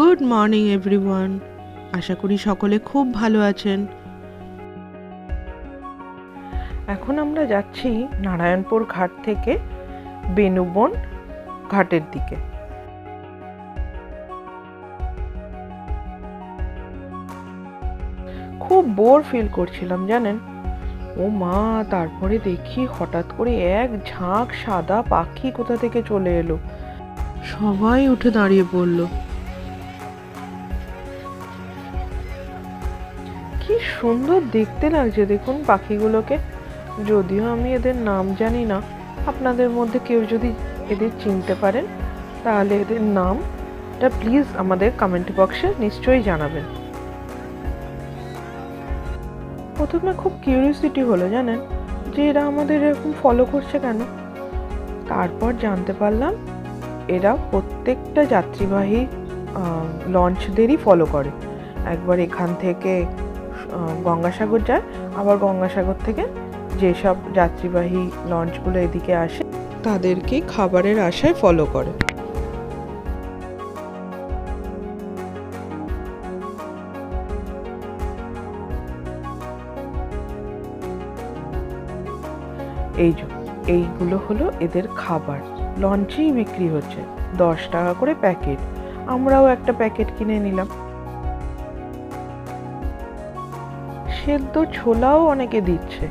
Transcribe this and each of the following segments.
Good morning everyone. আশা করি সকলে খুব ভালো আছেন। এখন আমরা যাচ্ছি নারায়ণপুর ঘাট থেকে বেনুবন ঘাটের দিকে। খুব বোর ফিল করছিলাম জানেন? ও মা তারপরে দেখি হঠাৎ করে এক ঝাঁক সাদা পাখি কোথা থেকে চলে এলো। সবাই উঠে দাঁড়িয়ে পড়ল সুন্দর দেখতে লাগছে। দেখুন পাখিগুলোকে। যদিও আমি এদের নাম জানি না, আপনাদের মধ্যে কেউ যদি এদের চিনতে পারেন, তাহলে এদের নামটা প্লিজ আমাদের কমেন্ট বক্সে নিশ্চয়ই জানাবেন। প্রথমে খুব কিউরিয়াসিটি হলো, জানেন? যে এরা আমাদের এরকম ফলো করছে কেন? তারপর জানতে পারলাম, এরা প্রত্যেকটা যাত্রীবাহী লঞ্চদেরই ফলো করে। একবার এখান থেকে গঙ্গাসাগর যায়। আবার গঙ্গাসাগর থেকে যেসব যাত্রীবাহী লঞ্চগুলো এদিকে আসে, তাদেরকে খাবারের আশায় ফলো করে। এই এইগুলো হলো এদের খাবার। লঞ্চেই বিক্রি হচ্ছে। দশ টাকা করে প্যাকেট। আমরাও একটা প্যাকেট কিনে নিলাম। সেদ্ধ ছোলাও অনেকে দিচ্ছে।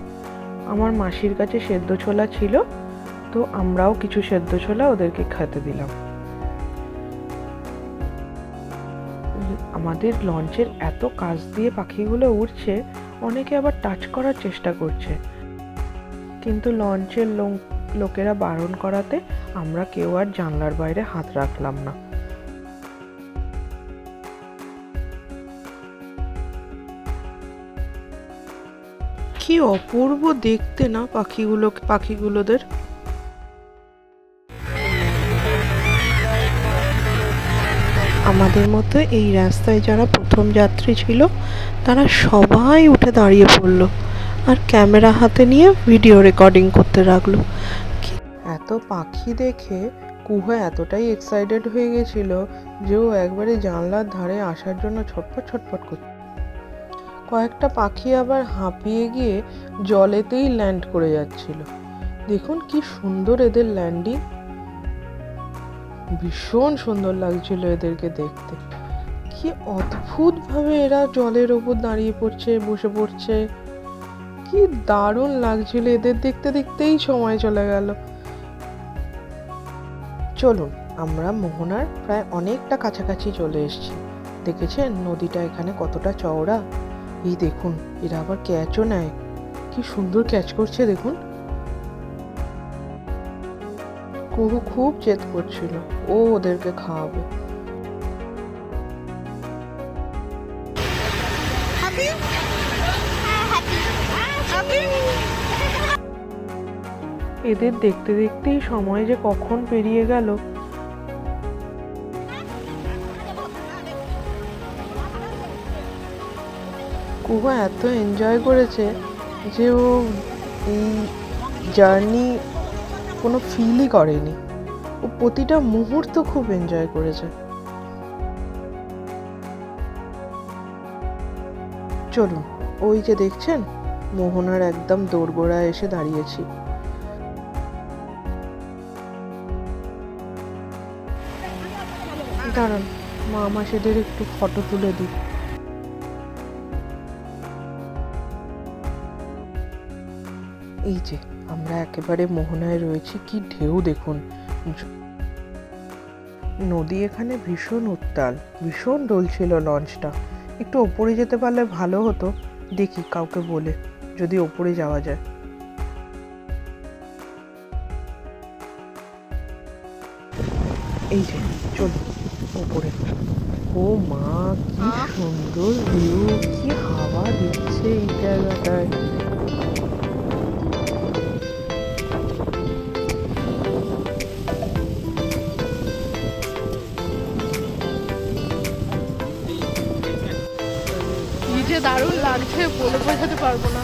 আমার মাসির কাছে সেদ্ধ ছোলা ছিল, তো আমরাও কিছু সেদ্ধ ছোলা ওদেরকে খেতে দিলাম। আমাদের লঞ্চের এত কাজ দিয়ে পাখিগুলো উড়ছে, অনেকে আবার টাচ করার চেষ্টা করছে। কিন্তু লঞ্চের লোক- লোকেরা বারণ করাতে আমরা কেউ আর জানলার বাইরে হাত রাখলাম না। কি অপূর্ব দেখতে না পাখিগুলো পাখিগুলোদের? আমাদের মতো এই রাস্তায় যারা প্রথম যাত্রী ছিল, তারা সবাই উঠে দাঁড়িয়ে পড়ল আর ক্যামেরা হাতে নিয়ে ভিডিও রেকর্ডিং করতে লাগল। এত পাখি দেখে কুহা এতটাই এক্সাইটেড হয়ে গেছিল যে ও একবারে জানলার ধারে আসার জন্য ছটফট ছটফট করছে। কয়েকটা পাখি আবার হাঁপিয়ে গিয়ে জলেতেই ল্যান্ড করে যাচ্ছিল। দেখুন কি সুন্দর এদের ল্যান্ডিং। ভীষণ সুন্দর লাগছিল এদেরকে দেখতে। কি অদ্ভুত ভাবে এরা জলের ওপর দাঁড়িয়ে পড়ছে, বসে পড়ছে। কি দারুণ লাগছিল এদের দেখতে দেখতেই সময় চলে গেল। চলুন, আমরা মোহনার প্রায় অনেকটা কাছাকাছি চলে এসেছি। দেখেছেন নদীটা এখানে কতটা চওড়া? এই দেখুন এরা আবার ক্যাচও নেয়। কি সুন্দর ক্যাচ করছে দেখুন। কুহু খুব জেদ করছিল ও ওদেরকে খাওয়াবে। এদের দেখতে দেখতেই সময় যে কখন পেরিয়ে গেল। কুহা এত এনজয় করেছে যে ও এই জার্নি কোনো ফিলই করেনি। ও প্রতিটা মুহূর্ত খুব এনজয় করেছে। চলুন, ওই যে দেখছেন, মোহনার একদম দোরগোড়ায় এসে দাঁড়িয়েছি। দাঁড়ান, মা মাসেদের একটু ফটো তুলে দিই এই যে, আমরা একেবারে মোহনায় রয়েছি, কি ঢেউ দেখুন। নদী এখানে ভীষণ উত্তাল, ভীষণ ডলছিল লঞ্চটা। একটু ওপরে যেতে পারলে ভালো হতো, দেখি কাউকে বলে, যদি ওপরে যাওয়া যায়। এই যে চলুন ওপরে। ও মা, কি সুন্দর ভিউ কি হাওয়া দিচ্ছে এই জায়গাটায়। যে দারুণ লাগছে বলে বোঝাতে পারব না।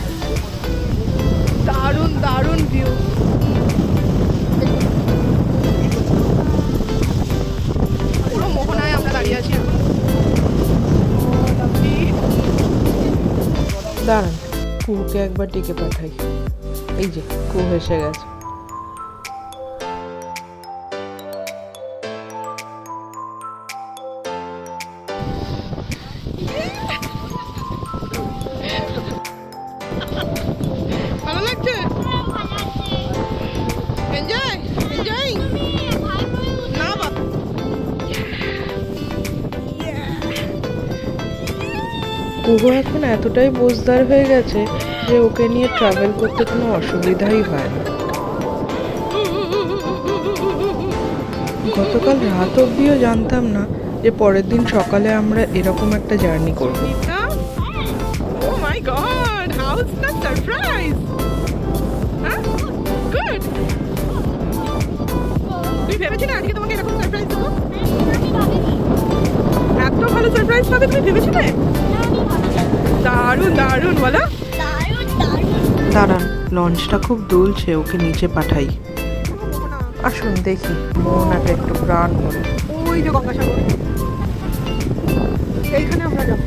দারুণ দারুণ ভিউ দাঁড়িয়ে আছি দাঁড়ান কুকুকে একবার টিকে পাঠাই। এই যে কু হেসে গেছে। কুহু এখন এতটাই বোঝদার হয়ে গেছে যে ওকে নিয়ে ট্রাভেল করতে কোনো অসুবিধাই হয় না। গতকাল রাত অবধিও জানতাম না যে পরের দিন সকালে আমরা এরকম একটা জার্নি করব? Oh এত ভালো সারপ্রাইজ পাবে তুমি ভেবেছিলে? দারুণ দারুণ বলো। দাঁড়ান লঞ্চটা খুব দুলছে ওকে নিচে পাঠাই। আসুন দেখি মোহনাটা একটু প্রাণ ভরে। ওই যে গঙ্গাসাগর এইখানে আমরা যাব।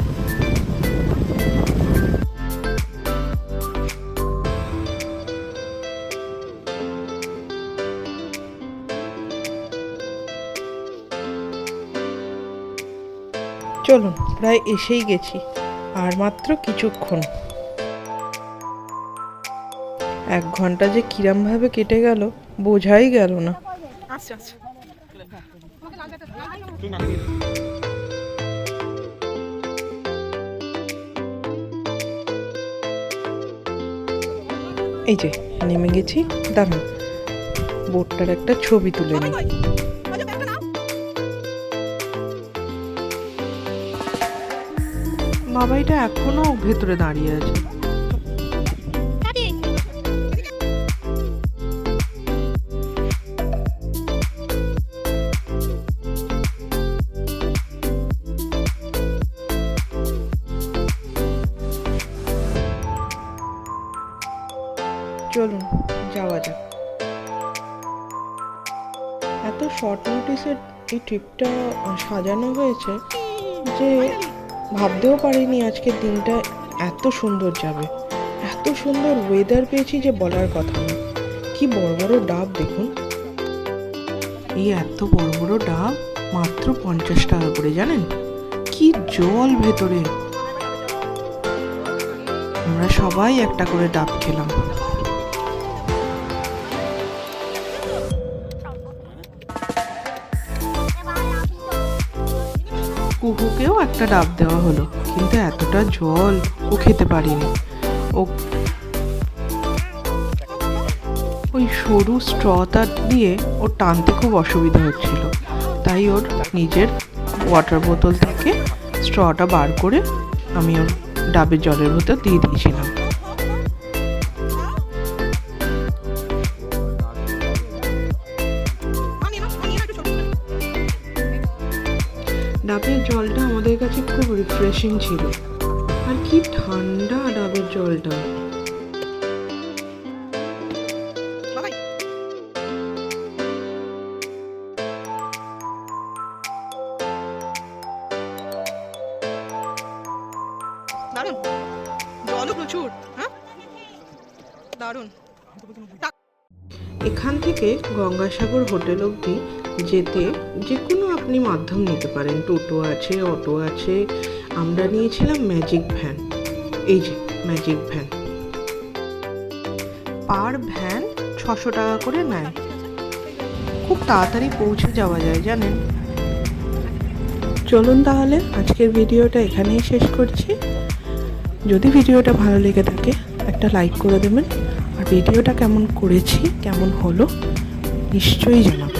চলুন প্রায় এসেই গেছি। আর মাত্র কিছুক্ষণ। এক ঘণ্টা যে কিরমভাবে কেটে গেল বোঝাই গেল না। এই যে নেমে গেছি দাঁড়ান। বোটটার একটা ছবি তুলে নিই। বাবাইটা এখনও ভেতরে দাঁড়িয়ে আছে। চলুন, যাওয়া যাক। এত শর্ট নোটিসের এই ট্রিপটা সাজানো হয়েছে যে ভাবতেও পারিনি আজকের দিনটা এত সুন্দর যাবে। এত সুন্দর ওয়েদার পেয়েছি যে বলার কথা না। কি বড় বড় ডাব দেখুন। এই এত বড় বড় ডাব মাত্র পঞ্চাশ টাকা করে জানেন? কি জল ভেতরে। আমরা সবাই একটা করে ডাব খেলাম। কুকুকেও একটা ডাব দেওয়া হলো, কিন্তু এতটা জল ও খেতে পারিনি। ও ওই সরু স্ট্রটা দিয়ে ওর টানতে খুব অসুবিধা হচ্ছিল। তাই ওর নিজের ওয়াটার বোতল থেকে স্ট্রটা বার করে আমি ওর ডাবের জলের ভেতর দিয়ে দিয়েছিলাম। জলটা আমাদের কাছে খুব রিফ্রেশিং ছিল। আর কি ঠান্ডা ডাবের জলটা। দারুণ। জলও প্রচুর হ্যাঁ? দারুণ। এখান থেকে গঙ্গাসাগর হোটেল অবধি যেতে যে কোনো আপনি মাধ্যম নিতে পারেন। টোটো আছে, অটো আছে। আমরা নিয়েছিলাম ম্যাজিক ভ্যান এই যে ম্যাজিক ভ্যান পার ভ্যান ছশো টাকা করে নেয়। খুব তাড়াতাড়ি পৌঁছে যাওয়া যায়, জানেন? চলুন তাহলে, আজকের ভিডিওটা এখানেই শেষ করছি। যদি ভিডিওটা ভালো লেগে থাকে, একটা লাইক করে দেবেন। আর ভিডিওটা কেমন করেছি, কেমন হলো, নিশ্চয়ই জানাবেন।